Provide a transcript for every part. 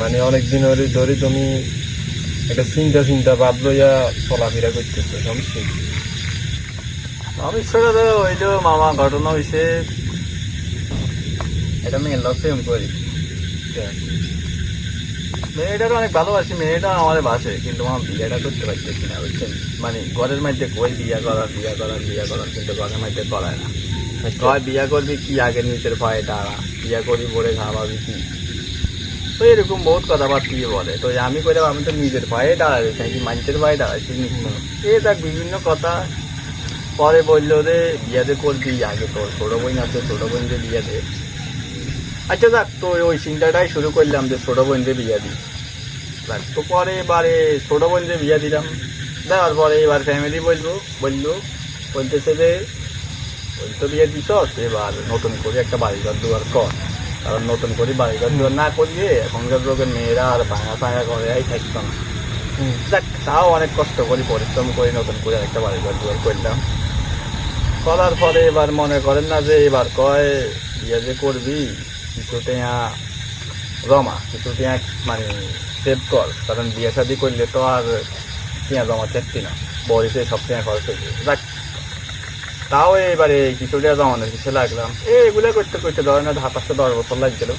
মানে অনেক দিন ধরে ধরে তুমি একটা চিন্তা চিন্তা ভাব লইয়া চলাফেরা করতেছো সমস্যা? ভবিষ্যতে তো হইল মামা ঘটনা হয়েছে এটা মেয়ের লোক প্রেম করি। মেয়েটার অনেক ভালোবাসি মেয়েটা আমাদের বাসে কিন্তু আমার বিয়েটা করতে পারতেছি না বুঝছেন? মানে ঘরের মধ্যে কই বিয়া করার বিয়া করার বিয়া করার কিন্তু ঘরের মধ্যে করায় না। কয় বিয়া করবি কি আগে নিজের পায়ে দাঁড়া বিয়া করবি বলে খাওয়াবি কি? তো এরকম বহুত কথাবার্তি বলে। তো আমি করে আমি তো নিজের পায়ে দাঁড়াতে চাই কি মানুষের পায়ে দাঁড়াইছি এ দেখ বিভিন্ন কথা। পরে বলল রে বিয়ে দে করবি আগে তোর ছোট বোন আছে ছোটো বোন যে বিয়ে দে। আচ্ছা দেখ তো ওই চিন্তাটাই শুরু করলাম যে ছোটো বোন যে বিয়ে দিই দেখ তো পরে এবারে ছোট বোন যে বিয়ে দিলাম। দেওয়ার পরে এবার ফ্যামিলি বলব বলল বলতেছে যে ওই তো বিয়ে দিছ এবার নতুন করে একটা বাড়িঘর দুয়ার কর। কারণ নতুন করে বাড়িঘর দুয়ার না করিয়ে এখনকার লোকের মেয়েরা আর ভাঙা ভাঙা করে থাকতো না। দেখ তাও অনেক কষ্ট করি পরিশ্রম করি নতুন করে একটা বাড়িঘর দুয়ার করলাম। করার পরে এবার মনে করেন না যে এবার কয় ইয়ে যে করবি কিছু টেয়া জমা কিছু টেয়া মানে সেভ কর কারণ বিয়ে শাদি করলে তো আর টিয়া জমা চাচ্ছি না। বড়িতে সব টিয়া খরচ হয়ে যাবে। দেখ তাও এবারে কিছু টিয়া জমানোর কিছু লাগলাম। এগুলো করতে করতে ধরেন না হাত আসতে দশ বছর লাগছিল।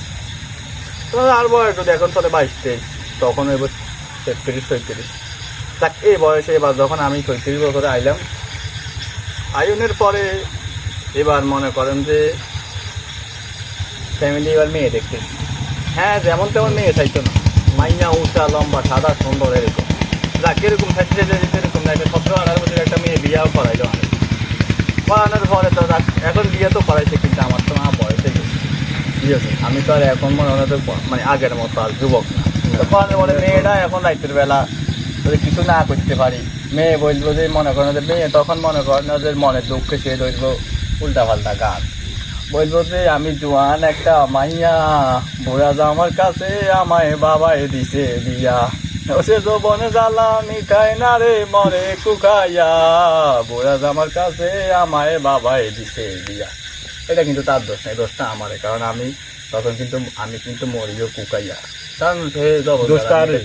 আর বয়স যদি এখন চলে বাইশ তেইশ, তখন এবার তেত্রিশ, ছয়ত্রিশ। দেখ এই বয়সে এবার যখন আমি ছয়ত্রিশ বছরে আইলাম আয়নের পরে এবার মনে করেন যে ফ্যামিলি এবার মেয়ে দেখতেছি। হ্যাঁ যেমন তেমন মেয়ে চাইতো না। মাইনা উঁচা, লম্বা, সাদা, সুন্দর, এরকম। যাক, এরকম থাকতে যদি এরকম না একটা সতেরো আঠারো বছর একটা মেয়ে বিয়াও করাইলো আমি করানোর পরে তো এখন বিয়ে তো করাইছে কিন্তু আমার তো মা বয়সে গেছে। ঠিক আছে। আমি তো আর এখন মনে হয় মানে আগের মতো আর যুবক না। তো করানোর পরে মেয়েটা এখন রাইতের বেলা যদি কিছু না করতে পারি মেয়ে বলব যে মনে করেন যে মেয়ে তখন মনে করেন যে মনের দুঃখে সে ধরবো উল্টা পাল্টা গান। বলব যে আমি জোয়ান একটা মাইয়া বুড়া আমার কাছে আমায় বাবাই দিছে বিয়া। সে যৌবনে জ্বালা মিঠাই না রে মরে কুকাইয়া বুড়া আমার কাছে আমায় বাবাই দিছে বিয়া এটা কিন্তু তার দোষ নাই দোষটা আমারে কারণ আমি তখন কিন্তু আমি কিন্তু মরিও কুকাইয়া। কারণ সে দোষ তারে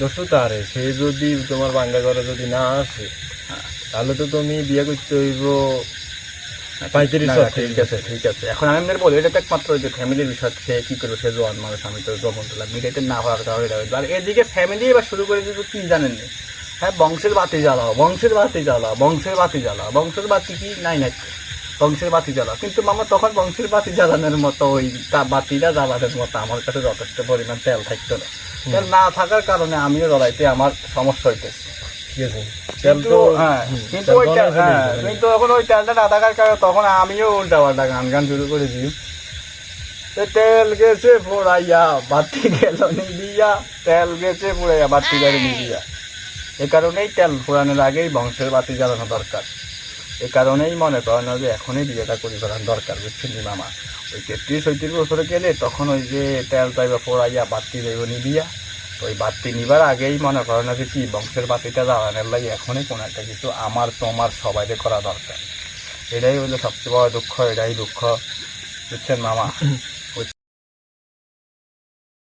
দোষ তারে। সে যদি তোমার বাঙ্গা ঘরে যদি না আসে হ্যাঁ। তাহলে তো তুমি বিয়ে করতে হইব পঁয়ত্রিশ না, না, ছত্রিশ ঠিক আছে ঠিক আছে। এখন আমি আপনার বলি এটা তো একমাত্র যে ফ্যামিলির বিষয় সে কি করবে সে জোয়ান মানুষ আমি তো জমন তোলা মিটাইতে না এটা আর এদিকে ফ্যামিলি এবার শুরু করে দিতে কি জানেন না? হ্যাঁ বংশের বাতি জ্বালাও বংশের বাতি জ্বালাও বংশের বাতি জ্বালাও। বংশের বাতি কি? নাই বংশের বাতি জ্বালাও। কিন্তু মামা তখন বংশের বাতি জ্বালানোর মতো ওই তা বাতিটা জ্বালানোর মতো আমার কাছে যথেষ্ট পরিমাণ তেল থাকতো না। তেল না থাকার কারণে আমিও জ্বালাইতে আমার সমস্যা হইতেছে। ঠিক আছে কিন্তু হ্যাঁ কিন্তু তেল ওই তো তেল- অনেক হলেই হ্যাঁ। কিন্তু এখন ওই তেলটা না থাকার কারণে তখন আমিও উল্টা পাল্টা গান গান শুরু করে দিই তেল গেছে পোড়াইয়া বাতি গেল নিবিয়া তেল গেছে পোড়াইয়া বাতি গেল নিবিয়া এ কারণেই তেল পোড়ানোর আগেই বংশের বাতি জ্বালানো দরকার। এ কারণেই মনে করেন যে এখনই বিয়েটা করি করার দরকার বুঝছেন নি মামা? ওই তেত্রিশ ছয়ত্রিশ বছরে গেলে তখন ওই যে তেল চাইবে পোড়াইয়া বাতি যাইব নিবিয়া ওই বাতি নিবার আগেই মনে করেন যে কি, বংশের বাতিটা জ্বালানোর লাগে এখনই কোনো একটা কিছু আমার তোমার সবাইকে করা দরকার। এটাই হলো সবচেয়ে বড় দুঃখ, এটাই দুঃখ। বুঝছেন মামা?